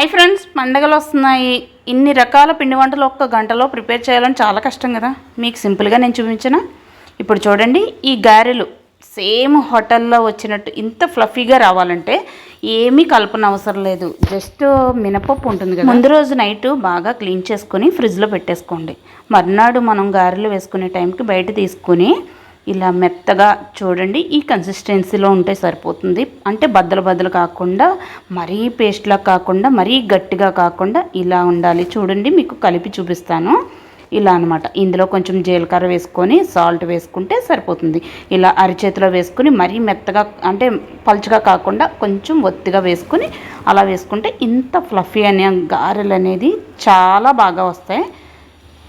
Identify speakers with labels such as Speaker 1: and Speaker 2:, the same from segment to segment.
Speaker 1: Hi friends పండగలు వస్తున్నాయి. ఇన్ని రకాల పిండి వంటలు ఒక్క గంటలో ప్రిపేర్ చేయాలని చాలా కష్టం కదా. మీకు సింపుల్గా నేను చూపించిన? ఇప్పుడు చూడండి ఈ గారెలు సేమ్ హోటల్లో వచ్చినట్టు ఇంత ఫ్లఫీగా రావాలంటే ఏమీ కలపన అవసరం లేదు. జస్ట్ మినపప్పు ఉంటుంది కదా. ముందు రోజు నైట్ బాగా క్లీన్ చేసుకొని ఫ్రిడ్జ్లో పెట్టేసుకోండి. మర్నాడు మనం గారెలు వేసుకునే టైంకి బయట తీసుకొని ఇలా మెత్తగా చూడండి. ఈ కన్సిస్టెన్సీలో ఉంటే సరిపోతుంది. అంటే బద్దలు బద్దలు కాకుండా మరీ పేస్ట్లా కాకుండా మరీ గట్టిగా కాకుండా ఇలా ఉండాలి. చూడండి మీకు కలిపి చూపిస్తాను. ఇలా అనమాట ఇందులో కొంచెం జీలకర్ర వేసుకొని సాల్ట్ వేసుకుంటే సరిపోతుంది. ఇలా అరిచేతిలో వేసుకుని మరీ మెత్తగా అంటే పలుచగా కాకుండా కొంచెం ఒత్తిగా వేసుకుని అలా వేసుకుంటే ఇంత ఫ్లఫీ అనే గారెలు అనేది చాలా బాగా వస్తాయి.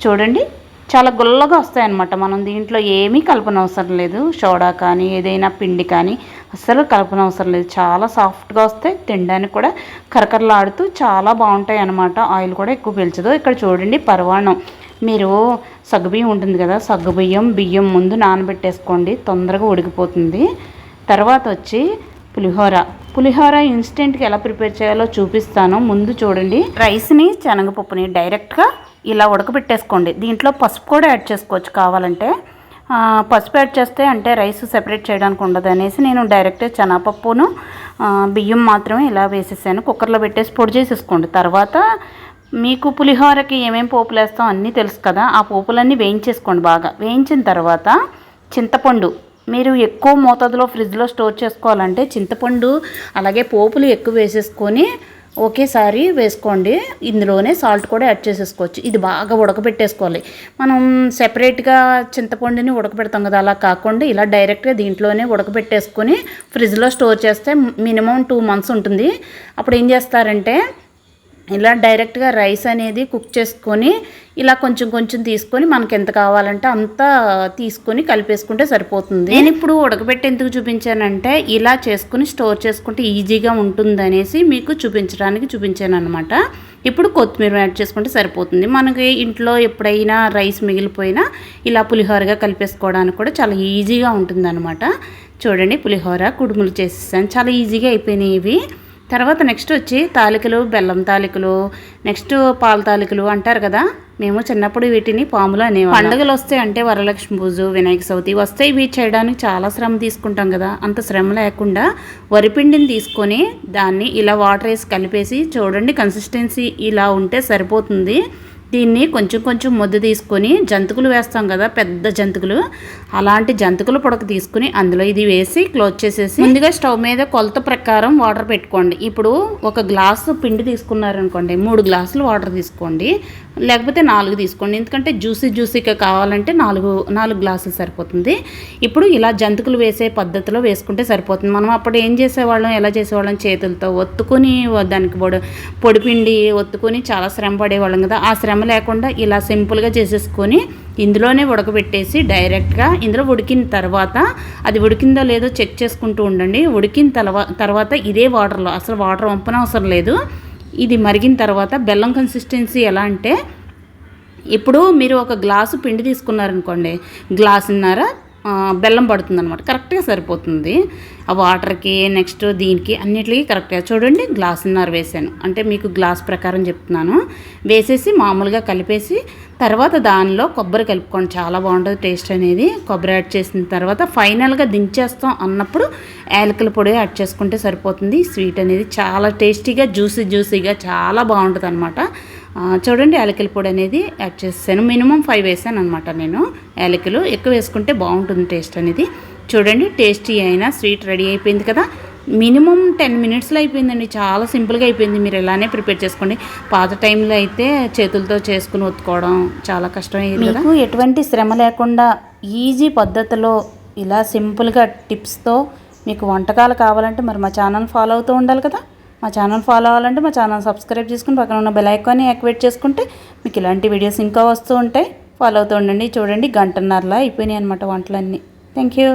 Speaker 1: చూడండి. చాలా గుల్లగా వస్తాయన్నమాట. మనం దీంట్లో ఏమీ కలపన అవసరం లేదు. సోడా కానీ ఏదైనా పిండి కానీ అస్సలు కలపన అవసరం లేదు. చాలా సాఫ్ట్గా వస్తాయి. తినడానికి కూడా కరకరలాడుతూ చాలా బాగుంటాయి అన్నమాట ఆయిల్ కూడా ఎక్కువ పీల్చదు. ఇక్కడ చూడండి పరవాణం మీరు సగ్గుబియ్యం ఉంటుంది కదా సగ్గుబియ్యం బియ్యం ముందు నానబెట్టేసుకోండి. తొందరగా ఉడికిపోతుంది. తర్వాత వచ్చి పులిహోర. పులిహోర ఇన్స్టెంట్కి ఎలా ప్రిపేర్ చేయాలో చూపిస్తాను. ముందు చూడండి. రైస్ని శనగపప్పుని డైరెక్ట్గా ఇలా ఉడకబెట్టేసుకోండి. దీంట్లో పసుపు కూడా యాడ్ చేసుకోవచ్చు కావాలంటే. పసుపు యాడ్ చేస్తే అంటే రైస్ సెపరేట్ చేయడానికి ఉండదు అనేసి నేను డైరెక్ట్ శనగపప్పును బియ్యం మాత్రమే ఇలా వేసేసాను. కుక్కర్లో పెట్టేసి పొడి చేసేసుకోండి. తర్వాత మీకు పులిహోరకి ఏమేమి పోపులు వేస్తాం అన్నీ తెలుసు కదా ఆ పోపులన్నీ వేయించేసుకోండి బాగా. వేయించిన తర్వాత చింతపండు. మీరు ఎక్కువ మోతాదులో ఫ్రిడ్జ్లో స్టోర్ చేసుకోవాలంటే చింతపండు అలాగే పోపులు ఎక్కువ వేసేసుకొని ఒకేసారి వేసుకోండి. ఇందులోనే సాల్ట్ కూడా యాడ్ చేసేసుకోవచ్చు. ఇది బాగా ఉడకబెట్టేసుకోవాలి. మనం సెపరేట్గా చింతపండుని ఉడకబెడతాం కదా అలా కాకుండా ఇలా డైరెక్ట్గా దీంట్లోనే ఉడకబెట్టేసుకొని ఫ్రిడ్జ్లో స్టోర్ చేస్తే మినిమం టూ మంత్స్ ఉంటుంది. అప్పుడు ఏం చేస్తారంటే ఇలా డైరెక్ట్గా రైస్ అనేది కుక్ చేసుకొని ఇలా కొంచెం కొంచెం తీసుకొని మనకి ఎంత కావాలంటే అంత తీసుకొని కలిపేసుకుంటే సరిపోతుంది. నేను ఇప్పుడు ఉడకబెట్టి ఎందుకు చూపించానంటే ఇలా చేసుకుని స్టోర్ చేసుకుంటే ఈజీగా ఉంటుంది అనేసి మీకు చూపించడానికి చూపించాను అనమాట ఇప్పుడు కొత్తిమీర యాడ్ చేసుకుంటే సరిపోతుంది. మనకి ఇంట్లో ఎప్పుడైనా రైస్ మిగిలిపోయినా ఇలా పులిహోరగా కలిపేసుకోవడానికి కూడా చాలా ఈజీగా ఉంటుంది చూడండి పులిహోర కుడుములు చేసేసాను. చాలా ఈజీగా అయిపోయినాయి ఇవి. తర్వాత నెక్స్ట్ వచ్చి తాలికలు బెల్లం తాలికలు నెక్స్ట్ పాల తాలికలు అంటారు కదా మేము చిన్నప్పుడు వీటిని పాములు అనే పండుగలు వస్తాయి అంటే వరలక్ష్మి పూజ వినాయక చవితి వస్తే ఇవి చేయడానికి చాలా శ్రమ తీసుకుంటాం కదా అంత శ్రమ లేకుండా వరిపిండిని తీసుకొని దాన్ని ఇలా వాటర్ వేసి కలిపేసి చూడండి కన్సిస్టెన్సీ ఇలా ఉంటే సరిపోతుంది. దీన్ని కొంచెం కొంచెం ముద్ద తీసుకొని జంతుకులు వేస్తాం కదా పెద్ద జంతుకులు. అలాంటి జంతుకులు పొడక తీసుకుని అందులో ఇది వేసి క్లోజ్ చేసేసి ముందుగా స్టవ్ మీద కొలత ప్రకారం వాటర్ పెట్టుకోండి. ఇప్పుడు ఒక గ్లాసు పిండి తీసుకున్నారనుకోండి మూడు గ్లాసులు వాటర్ తీసుకోండి. లేకపోతే నాలుగు తీసుకోండి. ఎందుకంటే జ్యూసీ జ్యూసీగా కావాలంటే నాలుగు నాలుగు గ్లాసులు సరిపోతుంది. ఇప్పుడు ఇలా జంతుకులు వేసే పద్ధతిలో వేసుకుంటే సరిపోతుంది. మనం అప్పుడు ఏం చేసేవాళ్ళం ఎలా చేసేవాళ్ళం? చేతులతో ఒత్తుకొని దానికి పొడి పొడిపిండి ఒత్తుకొని చాలా శ్రమ పడేవాళ్ళం కదా. ఆ శ్రమ లేకుండా ఇలా సింపుల్గా చేసేసుకొని ఇందులోనే ఉడకబెట్టేసి డైరెక్ట్గా ఇందులో ఉడికిన తర్వాత అది ఉడికిందో లేదో చెక్ చేసుకుంటూ ఉండండి. ఉడికిన తర్వా తర్వాత ఇదే వాటర్లో అసలు వాటర్ వంపనవసరం లేదు. ఇది మరిగిన తర్వాత బెల్లం కన్సిస్టెన్సీ ఎలా అంటే ఇప్పుడు మీరు ఒక గ్లాసు పిండి తీసుకున్నారనుకోండి గ్లాసున్నర బెల్లం పడుతుంది అనమాట కరెక్ట్గా సరిపోతుంది. ఆ వాటర్కి నెక్స్ట్ దీనికి అన్నిటికీ కరెక్ట్గా చూడండి. గ్లాసున్నర వేసాను. అంటే మీకు గ్లాస్ ప్రకారం చెప్తున్నాను. వేసేసి మామూలుగా కలిపేసి తర్వాత దానిలో కొబ్బరి కలుపుకోండి. చాలా బాగుంటుంది టేస్ట్ అనేది. కొబ్బరి యాడ్ చేసిన తర్వాత ఫైనల్గా దించేస్తాం అన్నప్పుడు యాలకుల పొడి యాడ్ చేసుకుంటే సరిపోతుంది. స్వీట్ అనేది చాలా టేస్టీగా జ్యూసీ జ్యూసీగా చాలా బాగుంటుంది అనమాట చూడండి యాలకుల పొడి అనేది యాడ్ చేసాను మినిమం ఫైవ్ వేసాను అనమాట నేను యాలకులు. ఎక్కువ వేసుకుంటే బాగుంటుంది టేస్ట్ అనేది. చూడండి టేస్టీ అయినా స్వీట్ రెడీ అయిపోయింది కదా. మినిమం టెన్ మినిట్స్లో అయిపోయిందండి. చాలా సింపుల్గా అయిపోయింది. మీరు ఇలానే ప్రిపేర్ చేసుకోండి. పాత టైంలో అయితే చేతులతో చేసుకుని ఒత్తుకోవడం చాలా కష్టమైంది కదా. మీకు ఎటువంటి శ్రమ లేకుండా ఈజీ పద్ధతిలో ఇలా సింపుల్గా టిప్స్తో మీకు వంటకాలు కావాలంటే మరి మా ఛానల్ ఫాలో అవుతూ ఉండాలి కదా. మా ఛానల్ ఫాలో అవ్వాలంటే మా ఛానల్ సబ్స్క్రైబ్ చేసుకుని పక్కన ఉన్న బెల్ ఐకాన్ని యాక్టివేట్ చేసుకుంటే మీకు ఇలాంటి వీడియోస్ ఇంకా వస్తూ ఉంటాయి. ఫాలో అవుతూ ఉండండి. చూడండి. గంటన్నరలా అయిపోయినాయి అనమాట వంటలన్నీ. Thank you